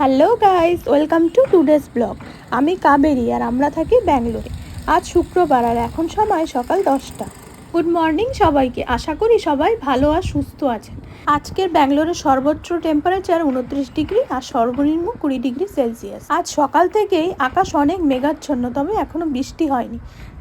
Hello guys welcome to today's blog আমি কাবেরি আর আমরা থাকি ব্যাঙ্গালোরে। আজ শুক্রবার আর এখন সময় সকাল দশটা। গুড মর্নিং সবাইকে। আশা করি সবাই ভালো আর সুস্থ আছেন। আজকের ব্যাঙ্গালোরের সর্বোচ্চ টেম্পারেচার উনত্রিশ ডিগ্রি আর সর্বনিম্ন কুড়ি ডিগ্রি সেলসিয়াস। আজ সকাল থেকেই আকাশ অনেক মেঘাচ্ছন্ন তবে এখনও বৃষ্টি হয়নি।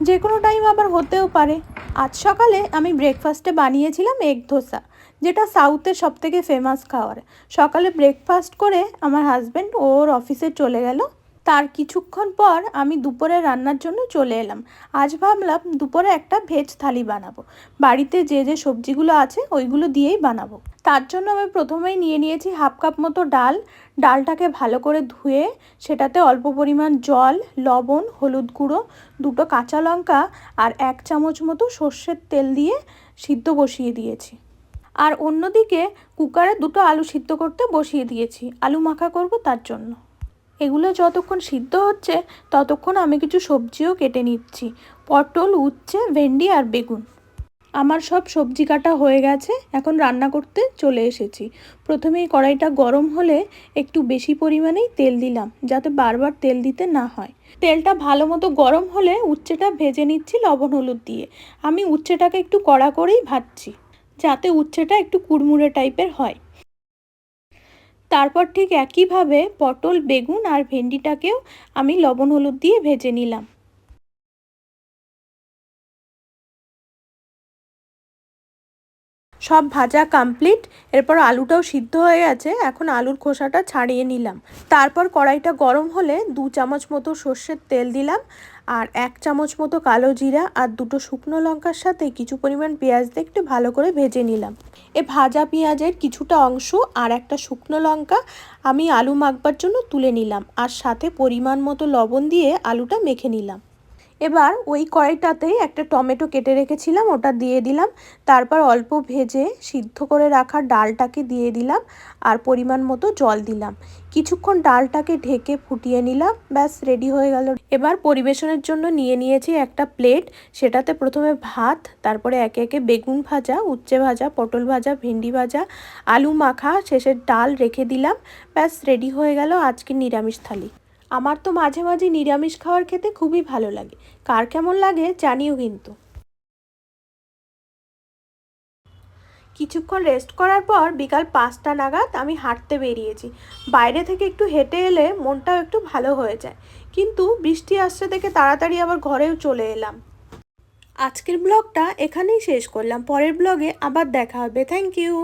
যে কোনো টাইম আবার হতেও পারে। আজ সকালে আমি ব্রেকফাস্টে বানিয়েছিলাম এগ ধোসা। যেটা সাউথের সব থেকে ফেমাস খাবার সকালে ব্রেকফাস্ট করে আমার হাজব্যান্ড ওর অফিসে চলে গেল। তার কিছুক্ষণ পর আমি দুপুরে রান্নার জন্য চলে এলাম। আজ ভাবলাম দুপুরে একটা ভেজ থালি বানাবো। বাড়িতে যে যে সবজিগুলো আছে ওইগুলো দিয়েই বানাবো। তার জন্য আমি প্রথমেই নিয়ে নিয়েছি হাফ কাপ মতো ডাল। ডালটাকে ভালো করে ধুয়ে সেটাতে অল্প পরিমাণ জল, লবণ, হলুদ গুঁড়ো, দুটো কাঁচা লঙ্কা আর এক চামচ মতো সর্ষের তেল দিয়ে সিদ্ধ বসিয়ে দিয়েছি। আর অন্যদিকে কুকারে দুটো আলু সিদ্ধ করতে বসিয়ে দিয়েছি। আলু মাখা করব তার জন্য। এগুলো যতক্ষণ সিদ্ধ হচ্ছে, ততক্ষণ আমি কিছু সবজিও কেটে নিচ্ছি। পটল, উচ্ছে, ভেন্ডি আর বেগুন। আমার সব সবজি কাটা হয়ে গেছে, এখন রান্না করতে চলে এসেছি। প্রথমেই কড়াইটা গরম হলে একটু বেশি পরিমাণেই তেল দিলাম, যাতে বারবার তেল দিতে না হয়। তেলটা ভালো মতো গরম হলে উচ্ছেটা ভেজে নিচ্ছি লবণ হলুদ দিয়ে। আমি উচ্ছেটাকে একটু কড়া করেই ভাজছি। যাতে উচ্ছেটা একটু কুড়মুড়ে টাইপের হয়। তারপর ঠিক একইভাবে পটল, বেগুন আর ভেন্ডিটাকেও আমি লবণ, হলুদ দিয়ে ভেজে নিলাম। সব ভাজা কমপ্লিট এরপর আলুটাও সিদ্ধ হয়ে গেছে, এখন আলুর খোসাটা ছাড়িয়ে নিলাম। তারপর কড়াইটা গরম হলে দু চামচ মতো সর্ষের তেল দিলাম আর এক চামচ মতো কালো জিরা আর দুটো শুকনো লঙ্কার সাথে কিছু পরিমাণ পেঁয়াজ দিয়ে একটু ভালো করে ভেজে নিলাম। এ ভাজা পেঁয়াজের কিছুটা অংশ আর একটা শুকনো লঙ্কা আমি আলু মাখবার জন্য তুলে নিলাম আর সাথে পরিমাণ মতো লবণ দিয়ে আলুটা মেখে নিলাম। এবার ওই কড়াইটাতেই একটা টমেটো কেটে রেখেছিলাম, ওটা দিয়ে দিলাম। তারপর অল্প ভেজে সিদ্ধ করে রাখা ডালটাকে দিয়ে দিলাম আর পরিমাণ মতো জল দিলাম। কিছুক্ষণ ডালটাকে ঢেকে ফুটিয়ে নিলাম, ব্যাস রেডি হয়ে গেল। এবার পরিবেশনের জন্য নিয়ে নিয়েছি একটা প্লেট, সেটাতে প্রথমে ভাত, তারপরে একে একে বেগুন ভাজা, উচ্ছে ভাজা, পটল ভাজা, ভেন্ডি ভাজা, আলু মাখা, শেষের ডাল রেখে দিলাম, ব্যাস রেডি হয়ে গেল আজকে নিরামিষ থালি। আমার তো মাঝে মাঝে নিরামিষ খাবার খেতে খুবই ভালো লাগে। কার কেমন লাগে জানিও কিন্তু। কিছুক্ষণ রেস্ট করার পর বিকাল পাঁচটা নাগাদ আমি হাঁটতে বেরিয়েছি। বাইরে থেকে একটু হেঁটে এলে মনটাও একটু ভালো হয়ে যায়। কিন্তু বৃষ্টি আসছে দেখে তাড়াতাড়ি আবার ঘরেও চলে এলাম। আজকের ব্লগটা এখানেই শেষ করলাম। পরের ব্লগে আবার দেখা হবে। Thank you